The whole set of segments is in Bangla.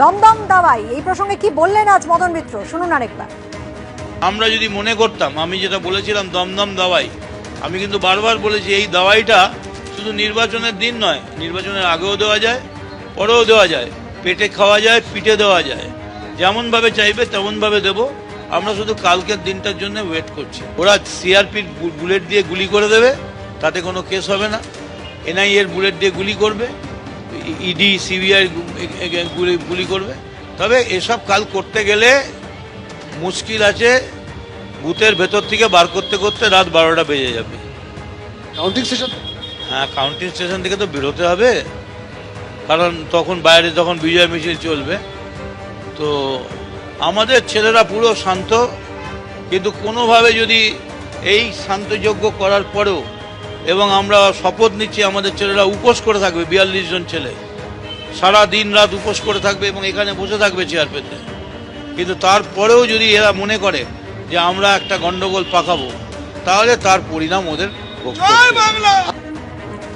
দমদম দাওয়াই, এই প্রসঙ্গে কি বললেন আজ মদন মিত্র? শুনুন আরেকবার। আমরা যদি মনে করতাম, আমি যেটা বলেছিলাম, দমদম দাওয়াই, আমি কিন্তু বারবার বলেছি, এই দাওয়াইটা শুধু নির্বাচনের দিন নয়, নির্বাচনের আগেও দেওয়া যায়, পরেও দেওয়া যায়, পেটে খাওয়া যায়, পিঠে দেওয়া যায়। যেমনভাবে চাইবে, তেমনভাবে দেব। আমরা শুধু কালকের দিনটার জন্য ওয়েট করছি। ওরা সিআরপির বুলেট দিয়ে গুলি করে দেবে, তাতে কোনো কেস হবে না। এনআইএর বুলেট দিয়ে গুলি করবে। ইডি সিবিআই গুলি গুলি করবে। তবে এসব কাল করতে গেলে মুশকিল আছে বুথের ভেতর থেকে বার করতে করতে রাত বারোটা বেজে যাবে। কাউন্টিং স্টেশন হ্যাঁ কাউন্টিং স্টেশন থেকে তো বেরোতে হবে কারণ তখন বাইরে তখন বিজয় মিছিল চলবে। তো আমাদের ছেলেরা পুরো শান্ত কিন্তু কোনোভাবে যদি এই শান্তযোগ্য করার পরেও এবং আমরা শপথ নিচ্ছি আমাদের ছেলেরা উপোস করে থাকবে বিয়াল্লিশ জন ছেলে। সারা দিন রাত উপোস করে থাকবে এবং এখানে বসে থাকবে চেয়ার পেতে। কিন্তু তারপরেও যদি এরা মনে করে যে আমরা একটা গন্ডগোল পাকাবো তাহলে তার পরিণাম ওদের।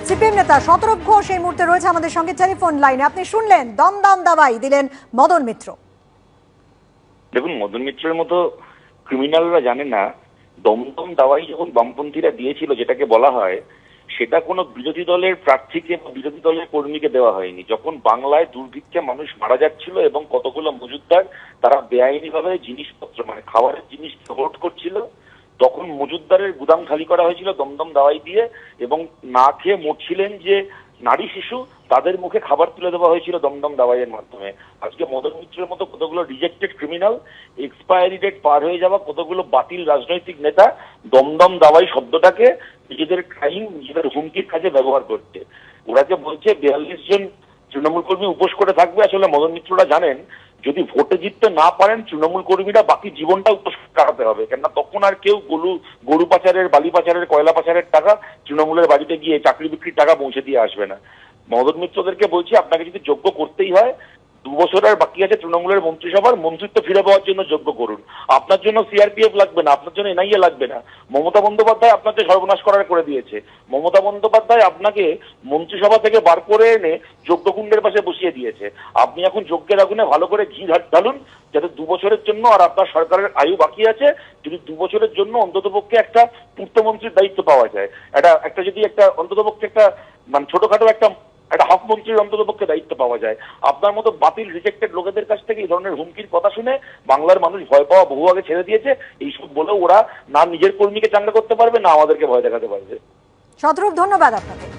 সিপিএম নেতা শতরূপ ঘোষ এই মুহূর্তে রয়েছে আমাদের সঙ্গে টেলিফোন লাইনে। আপনি শুনলেন দমদম দাবাই দিলেন মদন মিত্র। দেখুন মদন মিত্রের মতো ক্রিমিনালরা জানে না দমদম দাওয়াই যখন বামপন্থীরা দিয়েছিল যেটাকে বলা হয়, সেটা কোনো বিরোধী দলের প্রার্থীকে বা বিরোধী দলের কর্মীকে দেওয়া হয়নি। যখন বাংলায় দুর্ভিক্ষে মানুষ মারা যাচ্ছিল এবং কতগুলো মজুদদার তারা বেআইনিভাবে জিনিসপত্র মানে খাবারের জিনিস হোল্ড করছিল, তখন মজুদদারের গুদাম খালি করা হয়েছিল দমদম দাওয়াই দিয়ে এবং না খেয়ে মরছিলেন যে নারী শিশু, তাদের মুখে খাবার তুলে দেওয়া হয়েছিল দমদম দাওয়াইয়ের মাধ্যমে। আজকে মদন মিত্রের মতো কতগুলো রিজেক্টেড ক্রিমিনাল এক্সপায়ারি ডেট পার হয়ে যাওয়া কতগুলো বাতিল রাজনৈতিক নেতা দমদম দাওয়াই শব্দটাকে নিজেদের ক্রাইম নিজেদের হুমকির কাজে ব্যবহার করছে। ওরা যে বলছে, বিয়াল্লিশ জন তৃণমূল কর্মী উপোস করে থাকবে, আসলে মদন মিত্ররা জানেন যদি ভোটে জিততে না পারেন, তৃণমূল কর্মীরা বাকি জীবনটা উপোস কাটাতে হবে। কেননা তখন আর কেউ গরু গরু পাচারের, বালি পাচারের, কয়লা পাচারের টাকা তৃণমূলের বাড়িতে গিয়ে চাকরি বিক্রির টাকা পৌঁছে দিয়ে আসবে না। মদন মিত্রদেরকে বলছি, আপনাকে যদি যোগ্য করতেই হয় দু বছর আর বাকি আছে তৃণমূলের মন্ত্রিসভার মন্ত্রিত্ব ফিরে পাওয়ার জন্য যোগ্য করুন। আপনার জন্য সিআরপিএফ লাগবে না, আপনার জন্য এনআইএ লাগবে না। মমতা বন্দ্যোপাধ্যায় আপনাকে সর্বনাশ করার করে দিয়েছে। মমতা বন্দ্যোপাধ্যায় আপনাকে মন্ত্রিসভা থেকে বার করে এনে যজ্ঞকুণ্ডের পাশে বসিয়ে দিয়েছে। আপনি এখন যজ্ঞের আগুনে ভালো করে ঘি ঢালুন, যাতে দু বছরের জন্য আর আপনার সরকারের আয়ু বাকি আছে, যদি দু বছরের জন্য অন্ততপক্ষে একটা পূর্তমন্ত্রীর দায়িত্ব পাওয়া যায়। একটা একটা যদি একটা অন্ততপক্ষে একটা মানে ছোটখাটো একটা একটা হক মন্ত্রীর অন্তত পক্ষে দায়িত্ব পাওয়া যায়। আপনার মতো বাতিল রিজেক্টেড লোকেদের কাছ থেকে এই ধরনের হুমকির কথা শুনে বাংলার মানুষ ভয় পাওয়া বহু আগে ছেড়ে দিয়েছে। এইসব বলেও ওরা না নিজের কর্মীকে চাঙ্গা করতে পারবে, না আমাদেরকে ভয় দেখাতে পারবে। শতরূপ ধন্যবাদ আপনাকে।